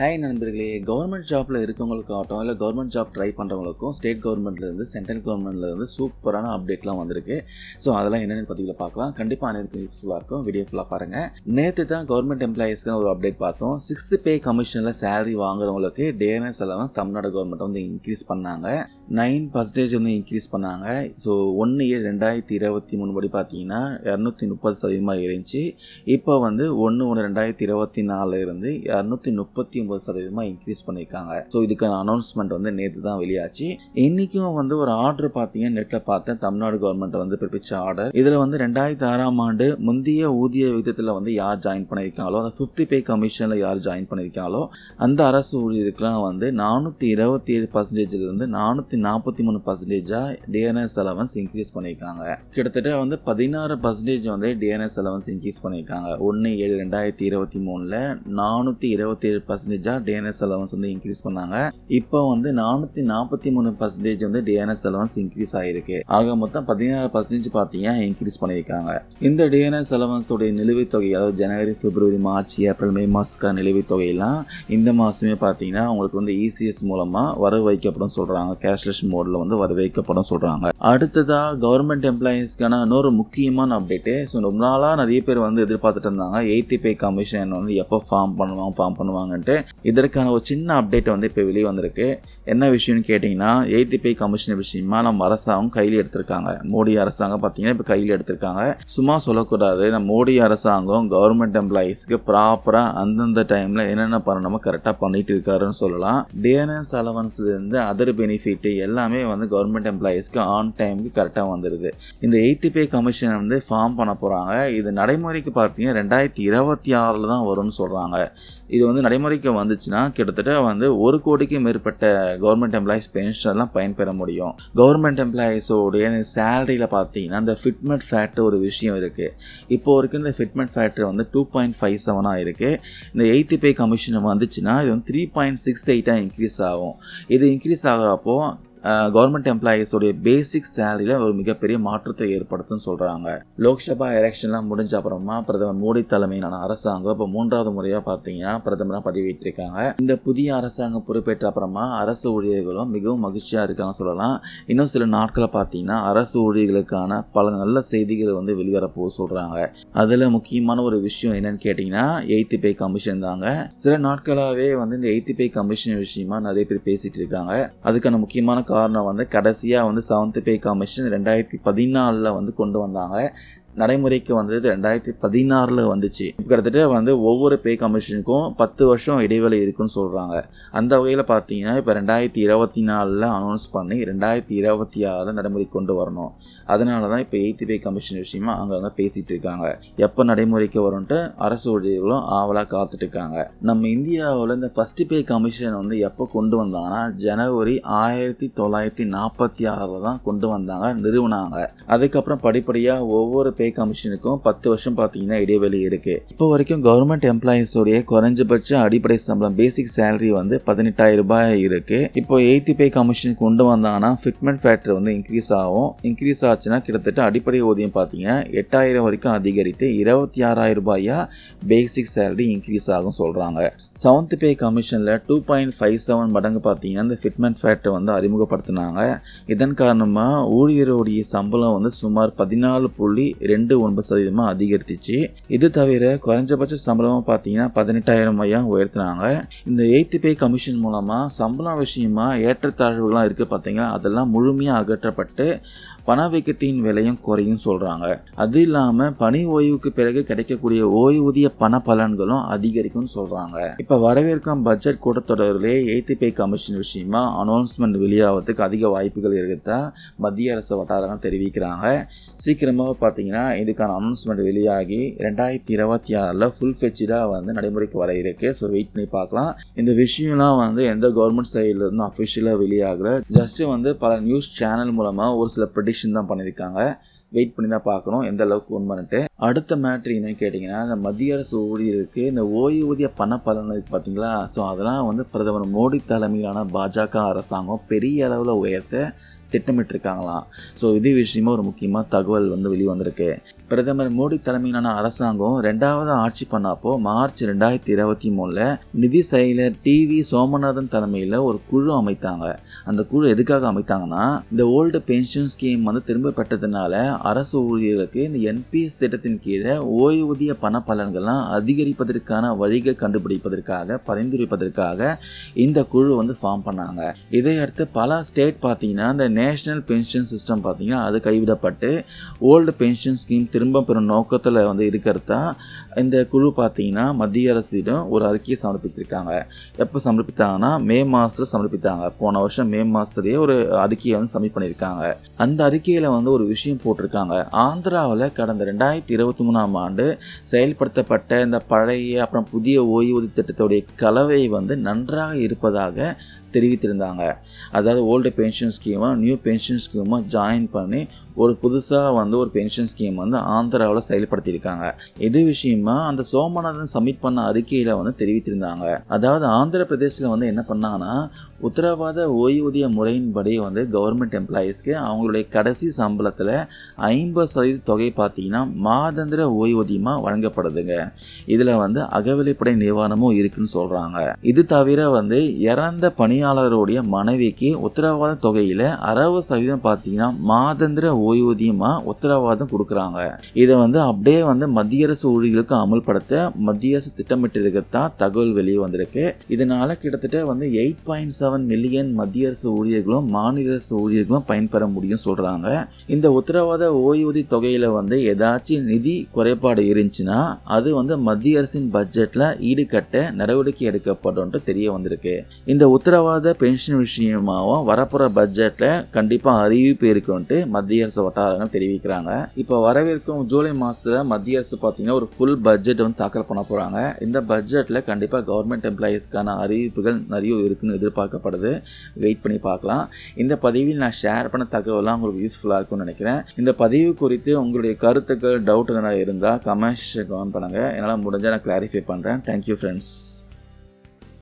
Hi நண்பர்களே. Government ஜாப்பில் இருக்கவங்களுக்காகட்டும் இல்லை கவர்மெண்ட் ஜாப் ட்ரை பண்ணுறவங்களுக்கும் ஸ்டேட் கவர்மெண்ட்லேருந்து சென்ட்ரல் கவர்மெண்ட்லேருந்து சூப்பரான அப்டேட்லாம் வந்திருக்கு. ஸோ அதெல்லாம் என்னென்னு பார்த்தீங்கன்னா பார்க்கலாம். கண்டிப்பாக அனைத்து யூஸ்ஃபுல்லாக இருக்கும். வீடியோ ஃபுல்லாக பாருங்கள் நேற்று தான் கவர்மெண்ட் எம்ப்ளாயீஸ்க்கு ஒரு அப்டேட் பார்த்தோம். சிக்ஸ்த்து பே கமிஷனில் சேலரி வாங்குறவங்களுக்கு டேனஸ் எல்லாம் தமிழ்நாடு கவர்மெண்ட் வந்து இன்க்ரீஸ் பண்ணாங்க. நைன் பர்சன்டேஜ் வந்து இன்க்ரீஸ் பண்ணாங்க. ஸோ ஒன்று ஏழு ரெண்டாயிரத்தி இருபத்தி மூணு படி பார்த்தீங்கன்னா இரநூத்தி முப்பது சதவீதமாக இருந்துச்சு. இப்போ வந்து ஒன்று ஒன்று ரெண்டாயிரத்தி இருபத்தி நாலுலேருந்து இருந்து இரநூத்தி முப்பத்தி ஒம்பது சதவீதமாக இன்க்ரீஸ் பண்ணியிருக்காங்க. ஸோ இதுக்கான அனௌன்ஸ்மெண்ட் வந்து நேற்று தான் வெளியாச்சு. இன்றைக்கும் வந்து ஒரு ஆர்டர் பார்த்தீங்க நெட்டில் பார்த்தேன். தமிழ்நாடு கவர்மெண்ட் வந்து பிறப்பிச்ச ஆர்டர் இதில் வந்து ரெண்டாயிரத்தி ஆறாம் ஆண்டு முந்தைய ஊதிய விகிதத்தில் வந்து யார் ஜாயின் பண்ணியிருக்காங்களோ அந்த ஃபிஃப்டி பே கமிஷனில் யார் ஜாயின் பண்ணியிருக்காங்களோ அந்த அரசு ஊழியருக்குலாம் வந்து நானூற்றி இருபத்தி ஏழு பர்சன்டேஜ்லேருந்து நானூற்றி நாற்பத்தி மூணு பர்சன்டேஜாக டிஎன்எஸ் அலவன்ஸ் இன்க்ரீஸ் பண்ணியிருக்காங்க. கிட்டத்தட்ட வந்து பதினாறு பர்சன்டேஜ் வந்து டிஎன்எஸ் அலவன்ஸ் இன்க்ரீஸ் பண்ணியிருக்காங்க. ஒன்று ஏழு ரெண்டாயிரத்தி இருபத்தி மூணில் நானூற்றி இருபத்தி ஏழு பர்சன்டேஜாக டிஎன்எஸ் அலவன்ஸ் வந்து இன்க்ரீஸ் பண்ணாங்க. இப்போ வந்து நானூற்றி நாற்பத்தி மூணு பர்சன்டேஜ் வந்து டிஎன்எஸ் அலவன்ஸ் இன்க்ரீஸ் ஆகிருக்கு ஆக மொத்தம் பதினாறு பர்சன்டேஜ் பார்த்தீங்கன்னா இன்க்ரீஸ் பண்ணியிருக்காங்க. இந்த டிஎன்எஸ் அலவன்ஸோடைய நிலுவைத் தொகை அதாவது ஜனவரி பிப்ரவரி மார்ச் ஏப்ரல் மே மாதத்துக்கான நிலுவைத் தொகையெல்லாம் இந்த மாதமே பார்த்தீங்கன்னா உங்களுக்கு வந்து இசிஎஸ் மூலமாக வர வைக்கப்படும் சொல்கிறாங்க கேஷ்லெஸ் மோடில் வந்து வர வைக்கப்படும் சொல்கிறாங்க அடுத்ததாக கவர்மெண்ட் எம்ப்ளாயீஸ்க்கான இன்னொரு முக்கியமான அப்டேட்டு ஸோ ரொம்ப நாளாக நிறைய பேர் வந்து எதிர்பார்த்துட்டு இருந்தாங்க. எயித்தி பே கமிஷன் வந்து எப்போ ஃபார்ம் பண்ணுவாங்க ஃபார்ம் பண்ணுவாங்கன்ட்டு. இதற்கான ஒரு சின்ன அப்டேட் வந்து இப்போ வெளியே வந்திருக்கு. என்ன விஷயம்னு கேட்டிங்கன்னா எயித்தி பே கமிஷன் விஷயமா நம்ம அரசாங்கம் கையில் எடுத்திருக்காங்க. மோடி அரசாங்கம் பார்த்தீங்கன்னா இப்போ கையில் எடுத்திருக்காங்க. சும்மா சொல்லக்கூடாது. நம்ம மோடி அரசாங்கம் கவர்மெண்ட் எம்ப்ளாயீஸ்க்கு ப்ராப்பராக அந்தந்த டைமில் என்னென்ன பண்ணணுமோ கரெக்டாக பண்ணிட்டு இருக்காருன்னு சொல்லலாம். டிஎன்எஸ் அலவன்ஸ்லேருந்து அதர் பெனிஃபிட் எல்லாமே வந்து கவர்மெண்ட் எம்ப்ளாயீஸ்க்கு ஆன் டைமுக்கு கரெக்டாக வந்துடுது இந்த எயித்து பே கமிஷன் வந்து ஃபார்ம் பண்ண போகிறாங்க இது நடைமுறைக்கு பார்த்தீங்கன்னா ரெண்டாயிரத்தி இருபத்தி ஆறில் தான் வரும்னு சொல்கிறாங்க இது வந்து நடைமுறைக்கு வந்துச்சுன்னா கிட்டத்தட்ட வந்து ஒரு கோடிக்கு மேற்பட்ட கவர்மெண்ட் எம்ப்ளாயிஸ் பென்ஷன்லாம் பயன்பெற முடியும். கவர்மெண்ட் எம்ப்ளாயீஸோடைய சேலரியில் பார்த்தீங்கன்னா இந்த ஃபிட்மெண்ட் ஃபேக்டர் ஒரு விஷயம் இருக்குது இப்போ வரைக்கும் இந்த ஃபிட்மெண்ட் ஃபேக்டர் வந்து டூ பாயிண்ட் ஃபைவ் செவனாக இருக்குது இந்த எயித்து பே கமிஷன் வந்துச்சுன்னா இது வந்து த்ரீ பாயிண்ட் சிக்ஸ் எயிட்டாக இன்க்ரீஸ் ஆகும். இது இன்க்ரீஸ் ஆகிறப்போ கவர்மெண்ட் எம்ப்ளாயீஸோடைய பேசிக் சேலரியில் ஒரு மிகப்பெரிய மாற்றத்தை ஏற்படுத்துன்னு சொல்கிறாங்க லோக்சபா எலெக்ஷன்லாம் முடிஞ்ச அப்புறமா பிரதமர் மோடி தலைமையிலான அரசாங்கம் இப்போ மூன்றாவது முறையாக பார்த்தீங்கன்னா பிரதமராக பதவியேற்றிருக்காங்க. இந்த புதிய அரசாங்கம் பொறுப்பேற்ற அப்புறமா அரசு ஊழியர்களும் மிகவும் மகிழ்ச்சியாக இருக்காங்க சொல்லலாம். இன்னும் சில நாட்களை பார்த்தீங்கன்னா அரசு ஊழியர்களுக்கான பல நல்ல செய்திகள் வந்து வெளிவரப்போ சொல்கிறாங்க அதில் முக்கியமான ஒரு விஷயம் என்னன்னு கேட்டிங்கன்னா எயித்து பே கமிஷன் தாங்க. சில நாட்களாகவே வந்து இந்த எயித்து பே கமிஷன் விஷயமா நிறைய பேர் பேசிகிட்டு இருக்காங்க. அதுக்கான முக்கியமான காரணம் வந்து கடைசியாக வந்து செவன்த் பே கமிஷன் ரெண்டாயிரத்தி பதினாலில் வந்து கொண்டு வந்தாங்க. நடைமுறைக்கு வந்தது ரெண்டாயிரத்தி பதினாறில் வந்துச்சு. கிட்டத்தட்ட வந்து ஒவ்வொரு பே கமிஷனுக்கும் பத்து வருஷம் இடைவெளி இருக்குன்னு சொல்கிறாங்க அந்த வகையில் பார்த்தீங்கன்னா இப்போ ரெண்டாயிரத்தி இருபத்தி நாலில் அனௌன்ஸ் பண்ணி ரெண்டாயிரத்தி இருபத்தி ஆறில் நடைமுறைக்கு கொண்டு வரணும். அதனால தான் இப்போ எயித்து பே கமிஷன் விஷயமா அங்கங்கே பேசிகிட்டு இருக்காங்க. எப்போ நடைமுறைக்கு வரும்ன்ட்டு அரசு ஊழியர்களும் ஆவலாக காத்துட்ருக்காங்க நம்ம இந்தியாவில் இந்த ஃபஸ்ட்டு பே கமிஷன் வந்து எப்போ கொண்டு வந்தாங்கன்னா ஜனவரி ஆயிரத்தி தொள்ளாயிரத்தி நாற்பத்தி ஆறில் தான் கொண்டு வந்தாங்க நிறுவனாங்க. அதுக்கப்புறம் படிப்படியாக ஒவ்வொரு பே கமிஷனுக்கும் பத்து வருஷம் பார்த்தீங்கன்னா இடைவெளி இருக்குது இப்போ வரைக்கும் கவர்மெண்ட் எம்ப்ளாயீஸோடைய குறைஞ்சபட்ச அடிப்படை சம்பளம் பேசிக் சேலரி வந்து பதினெட்டாயிரம் ரூபாய் இருக்குது இப்போ எயிட்டி பே கமிஷன் கொண்டு வந்தாங்கன்னா ஃபிட்மெண்ட் ஃபேக்டர் வந்து இன்க்ரீஸ் ஆகும். இன்க்ரீஸ் ஆச்சுன்னா கிட்டத்தட்ட அடிப்படை ஊதியம் பார்த்தீங்கன்னா எட்டாயிரம் வரைக்கும் அதிகரித்து இருபத்தி ஆறாயிரம் ரூபாயா பேசிக் சேலரி இன்க்ரீஸ் ஆகும் சொல்கிறாங்க செவன்த் பே கமிஷனில் டூ பாயிண்ட் ஃபைவ் செவன் மடங்கு பார்த்தீங்கன்னா இந்த ஃபிட்மெண்ட் ஃபேக்டர் வந்து அறிமுகப்படுத்தினாங்க. இதன் காரணமாக ஊழியருடைய சம்பளம் வந்து சுமார் பதினாலு புள்ளி ரெண்டு ஒன்பது சதவீதமாக அதிகரித்துச்சு. இது தவிர குறைஞ்சபட்ச சம்பளமாக பார்த்தீங்கன்னா பதினெட்டாயிரம் மையம் உயர்த்தினாங்க. இந்த எய்த் பே கமிஷன் மூலமாக சம்பளம் விஷயமா ஏற்றத்தாழ்வுகள்லாம் இருக்குது பார்த்தீங்கன்னா அதெல்லாம் முழுமையாக அகற்றப்பட்டு பணவீக்கத்தின் விலையும் குறையும் சொல்கிறாங்க அது இல்லாமல் பணி ஓய்வுக்கு பிறகு கிடைக்கக்கூடிய ஓய்வூதிய பண பலன்களும் அதிகரிக்கும்னு சொல்கிறாங்க இப்போ வரவேற்கும் பட்ஜெட் கூட்டத்தொடரிலே எய்த்து பே கமிஷன் விஷயமா அனௌன்ஸ்மெண்ட் வெளியாகிறதுக்கு அதிக வாய்ப்புகள் இருக்குதா மத்திய அரசு வட்டாரங்கள் தெரிவிக்கிறாங்க. சீக்கிரமாக பார்த்தீங்கன்னா இதுக்கான அனௌன்ஸ்மெண்ட் வெளியாகி ரெண்டாயிரத்தி இருபத்தி ஆறில் ஃபுல் ஃபெச்சிடாக வந்து நடைமுறைக்கு வர இருக்கு. ஸோ வெயிட் பண்ணி பார்க்கலாம். இந்த விஷயம்லாம் வந்து எந்த கவர்மெண்ட் சைட்லேருந்து அஃபிஷியலாக வெளியாகல. ஜஸ்ட்டு வந்து பல நியூஸ் சேனல் மூலமாக ஒரு சில ப்ரெடிஷன் தான் பண்ணியிருக்காங்க வெயிட் பண்ணி தான் பார்க்கணும். எந்த அளவுக்கு உண்மைன்ட்டு அடுத்த மேட்ரு என்னன்னு கேட்டிங்கன்னா இந்த மத்திய அரசு ஊழியருக்கு இந்த ஓய்வூதிய பண பலன் இருக்குது பார்த்தீங்களா ஸோ அதெல்லாம் வந்து பிரதமர் மோடி தலைமையிலான பாஜக அரசாங்கம் பெரிய அளவில் உயர்த்த திட்டமிட்டிருக்காங்களாம். ஸோ இது விஷயமா ஒரு முக்கியமாக தகவல் வந்து வெளிவந்திருக்கு. பிரதமர் மோடி தலைமையிலான அரசாங்கம் ரெண்டாவது ஆட்சி பண்ணப்போ மார்ச் ரெண்டாயிரத்தி இருபத்தி மூணில் நிதி செயலர் டிவி சோமநாதன் தலைமையில் ஒரு குழு அமைத்தாங்க. அந்த குழு எதுக்காக அமைத்தாங்கன்னா இந்த ஓல்டு பென்ஷன் ஸ்கீம் வந்து திரும்ப பெற்றதுனால அரசு ஊழியர்களுக்கு இந்த என்பிஎஸ் திட்டத்தின் கீழே ஓய்வூதிய பண பலன்கள்லாம் அதிகரிப்பதற்கான வழிகள் கண்டுபிடிப்பதற்காக பரிந்துரைப்பதற்காக இந்த குழு வந்து ஃபார்ம் பண்ணாங்க. இதையடுத்து பல ஸ்டேட் பார்த்தீங்கன்னா இந்த நேஷ்னல் பென்ஷன் சிஸ்டம் பார்த்திங்கன்னா அது கைவிடப்பட்டு ஓல்டு பென்ஷன் ஸ்கீம் திரும்ப பெறும் நோக்கத்தில் வந்து இருக்கிறதா இந்த குழு பார்த்திங்கன்னா மத்திய அரசிடம் ஒரு அறிக்கையை சமர்ப்பித்திருக்காங்க. எப்போ சமர்ப்பித்தாங்கன்னா மே மாதத்தில் சமர்ப்பித்தாங்க. போன வருஷம் மே மாதத்துலேயே ஒரு அறிக்கையை வந்து சப்மிட் பண்ணியிருக்காங்க. அந்த அறிக்கையில் வந்து ஒரு விஷயம் போட்டிருக்காங்க. ஆந்திராவில் கடந்த ரெண்டாயிரத்தி இருபத்தி மூணாம் ஆண்டு செயல்படுத்தப்பட்ட இந்த பழைய அப்புறம் புதிய ஓய்வூதிய திட்டத்துடைய கலவை வந்து நன்றாக இருப்பதாக தெரிவித்திருந்தாங்க. அதாவது ஓல்டு பென்ஷன் ஸ்கீமாக நியூ பென்ஷன் ஸ்கீமாக ஜாயின் பண்ணி ஒரு புதுசாக வந்து ஒரு பென்ஷன் ஸ்கீம் வந்து ஆந்திராவில் செயல்படுத்தியிருக்காங்க. இது விஷயமா அந்த சோமநாதன் சப்மிட் பண்ண அறிக்கையில் வந்து தெரிவித்திருந்தாங்க. அதாவது ஆந்திர பிரதேசில் வந்து என்ன பண்ணாங்கன்னா உத்தரவாத ஓய்வூதிய முறையின்படி வந்து கவர்மெண்ட் எம்ப்ளாயீஸ்க்கு அவங்களுடைய கடைசி சம்பளத்தில் ஐம்பது சதவீத தொகை பார்த்தீங்கன்னா மாதந்திர ஓய்வூதியமாக வழங்கப்படுதுங்க. இதில் வந்து அகவிலைப்படை நிவாரணமும் இருக்குன்னு சொல்கிறாங்க இது தவிர வந்து இறந்த பணி பணியாளருடைய மனைவிக்கு உத்தரவாத தொகையில் அறுபது சதவீதம் பார்த்தீங்கன்னா மாதந்திர ஓய்வூதியமாக உத்தரவாதம் கொடுக்குறாங்க. இதை வந்து அப்படியே வந்து மத்திய அரசு ஊழியர்களுக்கு அமல்படுத்த மத்திய அரசு திட்டமிட்டிருக்கத்தான் தகவல் வெளியே வந்திருக்கு. இதனால கிட்டத்தட்ட வந்து எயிட் பாயிண்ட் செவன் மில்லியன் மத்திய அரசு ஊழியர்களும் மாநில அரசு ஊழியர்களும் பயன்பெற முடியும் சொல்கிறாங்க இந்த உத்தரவாத ஓய்வூதிய தொகையில் வந்து ஏதாச்சும் நிதி குறைபாடு இருந்துச்சுன்னா அது வந்து மத்திய அரசின் பட்ஜெட்டில் ஈடுகட்ட நடவடிக்கை எடுக்கப்படும் தெரிய வந்திருக்கு. இந்த உத்தரவாத பென்ஷன் விஷயமாகவும் வரப்போகிற பட்ஜெட்டில் கண்டிப்பாக அறிவிப்பு இருக்குன்ட்டு மத்திய அரசு வட்டாரங்கள் தெரிவிக்கிறாங்க. இப்போ வரவிருக்கும் ஜூலை மாதத்தில் மத்திய அரசு பார்த்தீங்கன்னா ஒரு ஃபுல் பட்ஜெட் வந்து தாக்கல் பண்ண போகிறாங்க இந்த பட்ஜெட்டில் கண்டிப்பாக கவர்மெண்ட் எம்ப்ளாயீஸ்க்கான அறிவிப்புகள் நிறைய இருக்குன்னு எதிர்பார்க்கப்படுது. வெயிட் பண்ணி பார்க்கலாம். இந்த பதிவில் நான் ஷேர் பண்ண தகவலாம் உங்களுக்கு யூஸ்ஃபுல்லாக இருக்கும்னு நினைக்கிறேன். இந்த பதிவு குறித்து உங்களுடைய கருத்துக்கள் டவுட் எதனா இருந்தால் கமெண்ட்ஸ் கமெண்ட் பண்ணுங்கள் என்னால் முடிஞ்சால் நான் கிளாரிஃபை பண்ணுறேன் தேங்க்யூ ஃப்ரெண்ட்ஸ்